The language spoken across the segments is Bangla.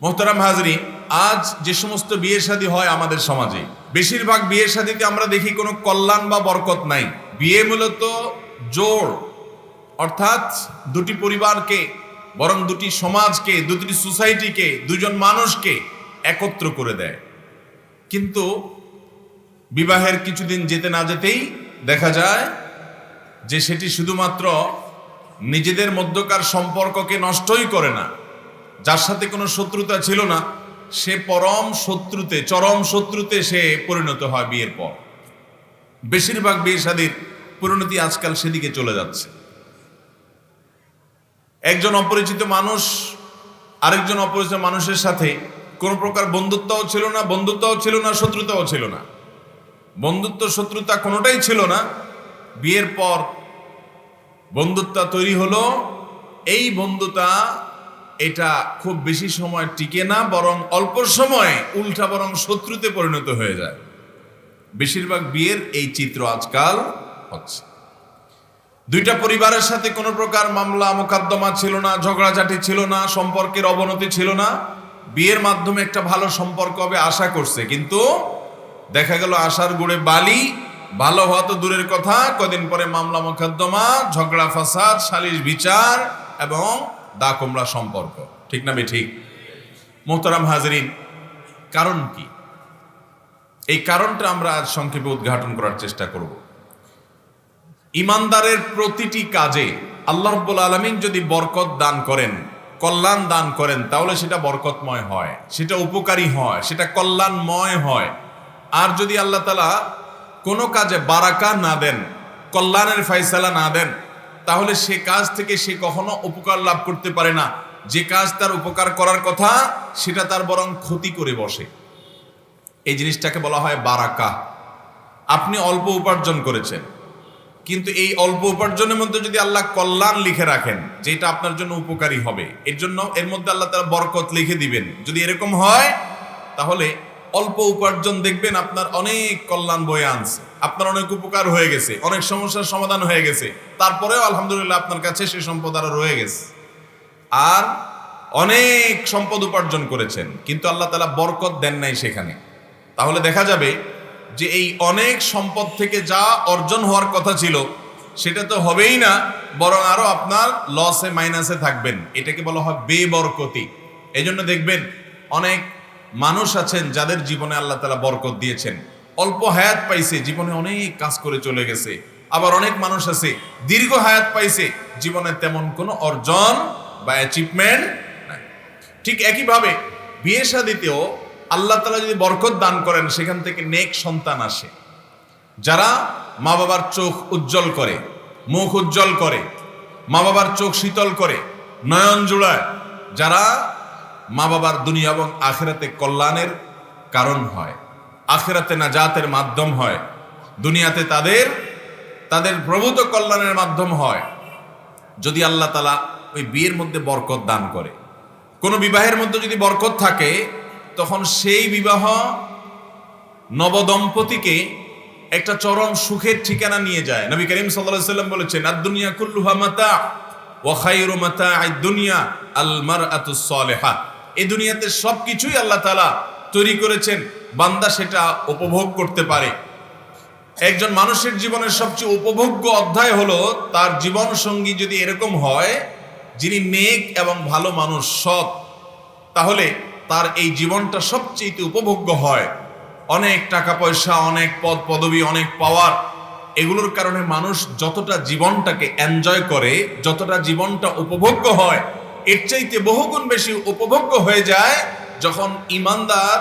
মোহতারাম হাজরি, আজ যে সমস্ত বিয়ে শাদী হয় আমাদের সমাজে, বেশিরভাগ বিয়ে শাদীতে আমরা দেখি কোনো কল্যাণ বা বরকত নাই। বিয়ে মূলত জোর, অর্থাৎ দুটি পরিবারকে, বরং দুটি সমাজকে, দুটি সোসাইটিকে, দুজন মানুষকে একত্র করে দেয়। কিন্তু বিবাহের কিছুদিন যেতে না যেতেই দেখা যায় যে সেটি শুধুমাত্র নিজেদের মধ্যকার সম্পর্ককে নষ্টই করে না। যার সাথে কোনো শত্রুতা ছিল না, সে পরম শত্রুতে, চরম শত্রুতে সে পরিণত হয় বিয়ের পর। বেশিরভাগ বিয়ে শাদীর পরিণতি আজকাল সেদিকে চলে যাচ্ছে। একজন অপরিচিত মানুষ আরেকজন অপরিচিত মানুষের সাথে কোনো প্রকার বন্ধুত্বও ছিল না, বন্ধুত্বও ছিল না, শত্রুতাও ছিল না। বন্ধুত্ব, শত্রুতা কোনোটাই ছিল না। বিয়ের পর বন্ধুত্ব তৈরি হলো, এই বন্ধুতা এটা খুব বেশি সময় টিকে না, বরং অল্প সময় উল্টা বরং শত্রুতে পরিণত হয়ে যায়। বেশিরভাগ বিয়ের এই চিত্র আজকাল হচ্ছে। দুইটা পরিবারের সাথে কোনো প্রকার মামলা, মোকদ্দমা ছিল না, ঝগড়াঝাটি ছিল না, সম্পর্কের অবনতি ছিল না। বিয়ের মাধ্যমে একটা ভালো সম্পর্ক হবে আশা করছে, কিন্তু দেখা গেল আশার গুড়ে বালি, ভালো হওয়া তো দূরের কথা। কদিন পরে মামলা, মোকদ্দমা, ঝগড়া, ফাসাদ, সালিশ, বিচার এবং দা কোমড়া সম্পর্ক। ঠিক না ঠিক মোহতারাম হাজরিন, কারণ কি? এই কারণটা আমরা আজ সংক্ষেপে উদ্ঘাটন করার চেষ্টা করব। ইমানদারের প্রতিটি কাজে আল্লাহ রব্বুল আলমিন যদি বরকত দান করেন, কল্যাণ দান করেন, তাহলে সেটা বরকতময় হয়, সেটা উপকারী হয়, সেটা কল্যাণময় হয়। আর যদি আল্লাহ তালা কোনো কাজে বারাকা না দেন, কল্যাণের ফাইসালা না দেন তাহলে সে কাজ থেকে সে কখনো উপকার লাভ করতে পারে না। যে কাজ তার উপকার করার কথা, সেটা তার বরং ক্ষতি করে বসে। এই জিনিসটাকে বলা হয় বারাকা। আপনি অল্প উপার্জন করেছেন। কিন্তু এই অল্প উপার্জনের মধ্যে যদি আল্লাহ কল্যাণ লিখে রাখেন, যেটা আপনার জন্য উপকারী হবে, এর জন্য, এর মধ্যে আল্লাহ তারা বরকত লিখে দিবেন। যদি এরকম হয়, তাহলে অল্প উপার্জন দেখবেন আপনার অনেক কল্যাণ বয়ে আনছে। আপনার অনেক উপকার হয়ে গেছে, অনেক সমস্যার সমাধান হয়ে গেছে। তারপরেও আলহামদুলিল্লাহ আপনার কাছে সে সম্পদ আরও রয়ে গেছে। আর অনেক সম্পদ উপার্জন করেছেন, কিন্তু আল্লাহ তালা বরকত দেন নাই সেখানে। তাহলে দেখা যাবে যে এই অনেক সম্পদ থেকে যা অর্জন হওয়ার কথা ছিল, সেটা তো হবেই না, বরং আরও আপনার লসে মাইনাসে থাকবেন। এটাকে বলা হয় বেবরকতি। এই জন্য দেখবেন অনেক মানুষ আছেন যাদের জীবনে আল্লাহ তালা বরকত দিয়েছেন। অল্প হায়াত পাইছে, জীবনে অনেক কাজ করে চলে গেছে। আবার অনেক মানুষ আছে, দীর্ঘ হায়াত পাইছে, জীবনে তেমন কোনো অর্জন বা অ্যাচিভমেন্ট ঠিক একইভাবে বিয়ে শাদিতেও আল্লাহ তালা যদি বরকত দান করেন, সেখান থেকে নেক সন্তান আসে। যারা মা বাবার চোখ উজ্জ্বল করে, মুখ উজ্জ্বল করে মা বাবার চোখ শীতল করে, নয়ন জোড়ায়, যারা মা বাবার দুনিয়া এবং আখেরাতে কল্যাণের কারণ হয়। আখেরাতে নাজাতের মাধ্যম হয়। দুনিয়াতে তাদের তাদের প্রভূত কল্যাণের মাধ্যম হয়। যদি আল্লাহ তালা ওই বিয়ের মধ্যে বরকত দান করে। কোনো বিবাহের মধ্যে যদি বরকত থাকে, তখন সেই বিবাহ নবদম্পতিকে একটা চরম সুখের ঠিকানা নিয়ে যায়। নবী করিম সাল্লাল্লাহু সাল্লাম বলেছেন আর দুনিয়া কুল্লুহা মাতা ওয়া খায়রু মাতা আই দুনিয়া আল মারআতুস সালেহা এই দুনিয়াতে সব কিছুই আল্লাহ তালা তৈরি করেছেন, বান্দা সেটা উপভোগ করতে পারে। একজন মানুষের জীবনের সবচেয়ে উপভোগ্য অধ্যায় হলো, তার জীবন সঙ্গী যদি এরকম হয়, যিনি নেক এবং ভালো মানুষ, সৎ, তাহলে তার এই জীবনটা সবচেয়ে উপভোগ্য হয়। অনেক টাকা পয়সা, অনেক পদ, পদবি, অনেক পাওয়ার, এগুলোর কারণে মানুষ যতটা জীবনটাকে এনজয় করে, যতটা জীবনটা উপভোগ্য হয় এর চাইতে বহুগুণ বেশি উপভোগ্য হয়ে যায় যখন ইমানদার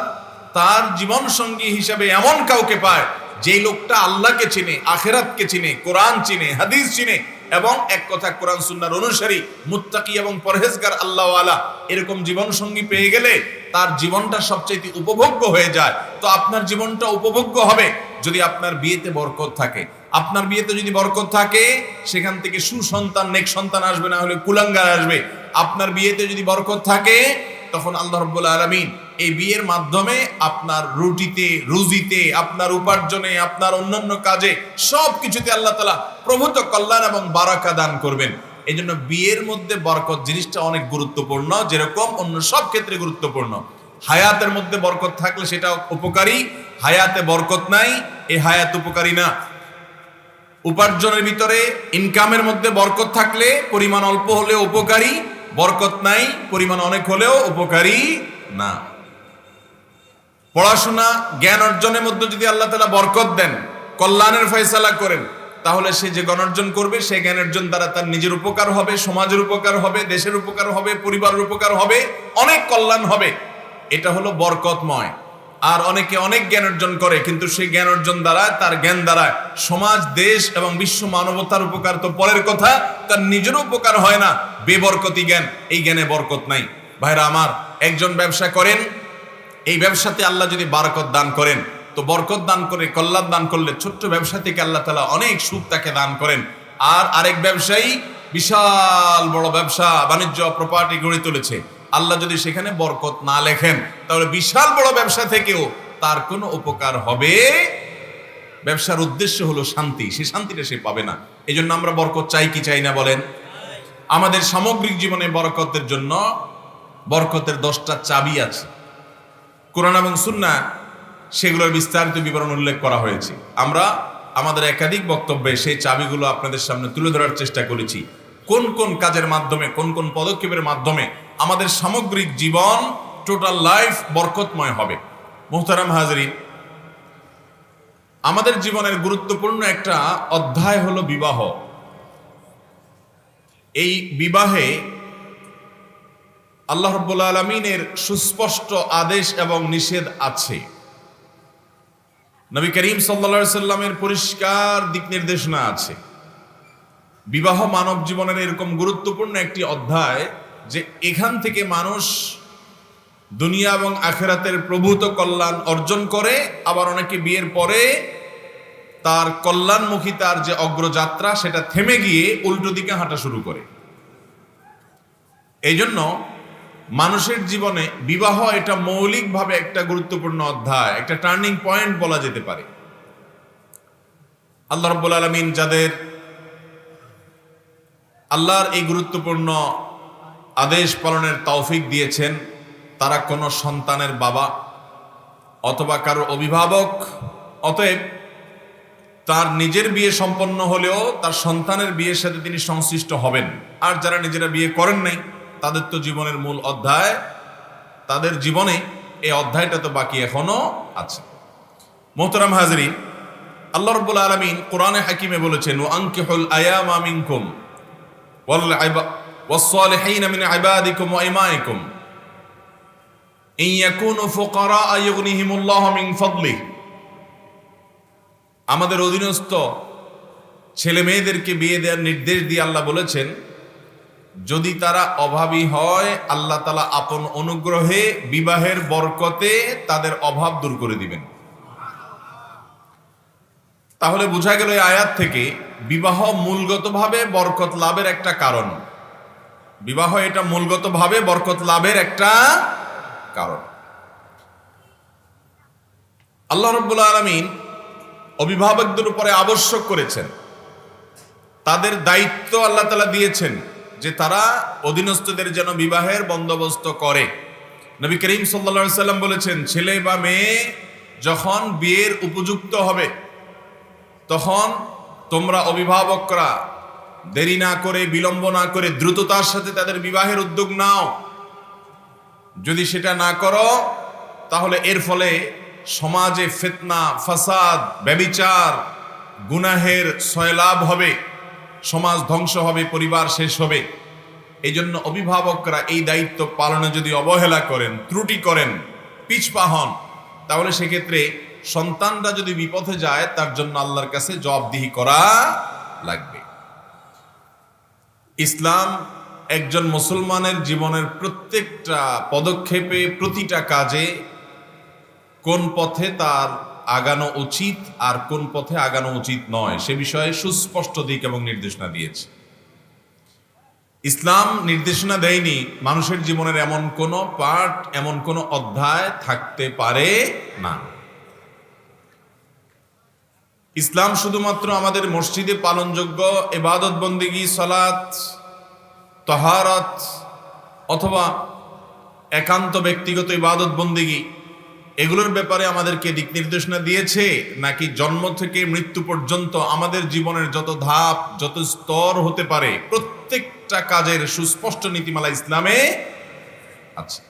তার জীবন সঙ্গী হিসাবে এমন কাউকে পায় যে লোকটা আল্লাহকে চিনে, আখেরাতকে চিনে, কোরআন চিনে, হাদিস চিনে, এবং এক কথা কোরআন সুন্নার অনুসারী, মুত্তাকি এবং পরহেজগার আল্লাহওয়ালা, এরকম জীবন সঙ্গী পেয়ে গেলে তার জীবনটা সবচেয়ে উপভোগ্য হয়ে যায়। তো আপনার জীবনটা উপভোগ্য হবে যদি আপনার বিয়েতে বরকত থাকে। আপনার বিয়েতে যদি বরকত থাকে, সেখান থেকে সুসন্তান, নেক সন্তান আসবে, না হলে কুলাঙ্গার আসবে। আপনার বিয়েতে যদি বরকত থাকে, তখন আল্লাহ রব্বুল আলমিন এই বিয়ের মাধ্যমে আপনার রুটিতে, রুজিতে, আপনার উপার্জনে, আপনার অন্যান্য কাজে সব কিছুতে আল্লাহ তালা প্রভূত কল্যাণ এবং বারাকা দান করবেন। এই জন্য বিয়ের মধ্যে বরকত জিনিসটা অনেক গুরুত্বপূর্ণ, যেরকম অন্য সব ক্ষেত্রে গুরুত্বপূর্ণ। হায়াতের মধ্যে বরকত থাকলে সেটা উপকারী, হায়াতে বরকত নাই এই হায়াত উপকারী না। উপার্জনের ভিতরে ইনকামের মধ্যে বরকত থাকলে পরিমাণ অল্প হলেও উপকারী বরকত নাই, পরিমাণ অনেক হলেও উপকারী না। পড়াশোনা, জ্ঞান অর্জনের মধ্যে যদি আল্লাহ তালা বরকত দেন, কল্যাণের ফয়সালা করেন, তাহলে সে যে জ্ঞান অর্জন করবে, সে জ্ঞান অর্জন দ্বারা তার নিজের উপকার হবে, সমাজের উপকার হবে, দেশের উপকার হবে, পরিবারের উপকার হবে, অনেক কল্যাণ হবে। এটা হলো বরকতময়। আর অনেকে অনেক জ্ঞান অর্জন করে, কিন্তু সেই জ্ঞান অর্জন দ্বারা, তার জ্ঞান দ্বারা সমাজ, দেশ এবং বিশ্ব মানবতার উপকার তো পরের কথা, তার নিজের উপকার হয় না। বেবরকতি জ্ঞান, এই জ্ঞানে বরকত নাই। ভাইরা আমার, একজন ব্যবসা করেন, এই ব্যবসাতে আল্লাহ যদি বারকত দান করেন, তো বরকত দান করে, কল্যাণ দান করলে ছোট্ট ব্যবসা থেকে আল্লাহ তালা অনেক সুখ তাকে দান করেন। আর আরেক ব্যবসায়ী, বিশাল বড় ব্যবসা, বাণিজ্য প্রপার্টি গড়ে তুলেছে। আল্লাহ যদি সেখানে বরকত না লেখেন, তাহলে বিশাল বড় ব্যবসা থেকেও তার কোনো উপকার হবে। ব্যবসার উদ্দেশ্য হলো শান্তি, সে শান্তিটা সে পাবে না। এই জন্য আমরা বরকত চাই কি চাই না বলেন? আমাদের সামগ্রিক জীবনে বরকতের জন্য বরকতের দশটা চাবি আছে। কোরআন এবং সুন্না সেগুলোর বিস্তারিত বিবরণ উল্লেখ করা হয়েছে। আমরা আমাদের একাধিক বক্তব্যে সেই চাবিগুলো আপনাদের সামনে তুলে ধরার চেষ্টা করেছি। কোন কোন কাজের মাধ্যমে, কোন কোন পদক্ষেপের মাধ্যমে আমাদের সামগ্রিক জীবন টোটাল লাইফ বরকতময় হবে। মোহতারাম হাজরিন, আমাদের জীবনের গুরুত্বপূর্ণ একটা অধ্যায় হলো বিবাহ। এই বিবাহে আল্লাহ রব্বুল আলমিনের সুস্পষ্ট আদেশ এবং নিষেধ আছে। নবী করিম সাল্লা সাল্লামের পরিষ্কার দিক নির্দেশনা আছে। বিবাহ মানব জীবনের এরকম গুরুত্বপূর্ণ একটি অধ্যায় যে এখান থেকে মানুষ দুনিয়া এবং আখেরাতের প্রভূত কল্যাণ অর্জন করে, আবার অনেকে বিয়ের পরে তার কল্যাণমুখী তার যে অগ্রযাত্রা, সেটা থেমে গিয়ে উল্টো দিকে হাঁটা শুরু করে। এই জন্য মানুষের জীবনে বিবাহ এটা মৌলিকভাবে একটা গুরুত্বপূর্ণ অধ্যায়, একটা টার্নিং পয়েন্ট বলা যেতে পারে। আল্লাহ রব্বুল আলমিন যাদের আল্লাহর এই গুরুত্বপূর্ণ আদেশ পালনের তৌফিক দিয়েছেন তারা কোনো সন্তানের বাবা অথবা কারও অভিভাবক, অতএব তার নিজের বিয়ে সম্পন্ন হলেও তার সন্তানের বিয়ের সাথে তিনি সংশ্লিষ্ট হবেন। আর যারা নিজেরা বিয়ে করেন নাই, তাদের তো জীবনের মূল অধ্যায়, তাদের জীবনে এই অধ্যায়টা তো বাকি এখনও আছে। মোহতরাম হাজরি আল্লাহ রব্বুল আলমিন কোরআনে হাকিমে বলেছেন ও আঙ্কিহুল আয়ামা মিনকুম والصالحين من عبادكم وإمائكم إن يكونوا فقراء يغنيهم الله من فضله আমাদের অধীনস্থ ছেলে মেয়েদেরকে বিয়ে দেওয়ার নির্দেশ দিয়ে আল্লাহ বলেছেন যদি তারা অভাবী হয় আল্লাহ তালা আপন অনুগ্রহে বিবাহের বরকতে তাদের অভাব দূর করে দিবেন তাহলে বোঝা গেল এই আয়াত থেকে বিবাহ মূলগতভাবে বরকত লাভের একটা কারণ। বিবাহ এটা মূলগতভাবে বরকত লাভের একটা কারণ। আল্লাহ রব্বুল আলমিন অভিভাবকদের উপরে আবশ্যক করেছেন। তাদের দায়িত্ব আল্লাহ তালা দিয়েছেন যে তারা অধীনস্থদের যেন বিবাহের বন্দোবস্ত করে। নবী করিম সাল্লা সাল্লাম বলেছেন, ছেলে বা মেয়ে যখন বিয়ের উপযুক্ত হবে তখন তোমরা অভিভাবকরা দেরি না করে, বিলম্ব না করে দ্রুততার সাথে তাদের বিবাহের উদ্যোগ নাও। যদি সেটা না করো, তাহলে এর ফলে সমাজে ফেতনা, ফাসাদ, ব্যবিচার, গুনাহের সয়লাভ হবে, সমাজ ধ্বংস হবে, পরিবার শেষ হবে। এই জন্য অভিভাবকরা এই দায়িত্ব পালনে যদি অবহেলা করেন, ত্রুটি করেন, পিছপা হন, তাহলে সেক্ষেত্রে সন্তানরা যদি বিপথে যায়, তার জন্য আল্লাহর কাছে জবাবদিহি করা লাগবে। ইসলাম একজন মুসলমানের জীবনের প্রত্যেকটা পদক্ষেপে, প্রতিটা কাজে কোন পথে তার আগানো উচিত আর কোন পথে আগানো উচিত নয়, সে বিষয়ে সুস্পষ্ট দিক এবং নির্দেশনা দিয়েছে। ইসলাম নির্দেশনা দেয়নি, মানুষের জীবনের এমন কোন পার্ট এমন কোন অধ্যায় থাকতে পারে না। ইসলাম শুধুমাত্র আমাদের মসজিদে পালনযোগ্য এবাদত বন্দিগি, সলাত, তহারত অথবা একান্ত ব্যক্তিগত ইবাদত বন্দিগি, এগুলোর ব্যাপারে আমাদেরকে দিক নির্দেশনা দিয়েছে, নাকি জন্ম থেকে মৃত্যু পর্যন্ত আমাদের জীবনের যত ধাপ, যত স্তর হতে পারে, প্রত্যেকটা কাজের সুস্পষ্ট নীতিমালা ইসলামে আছে।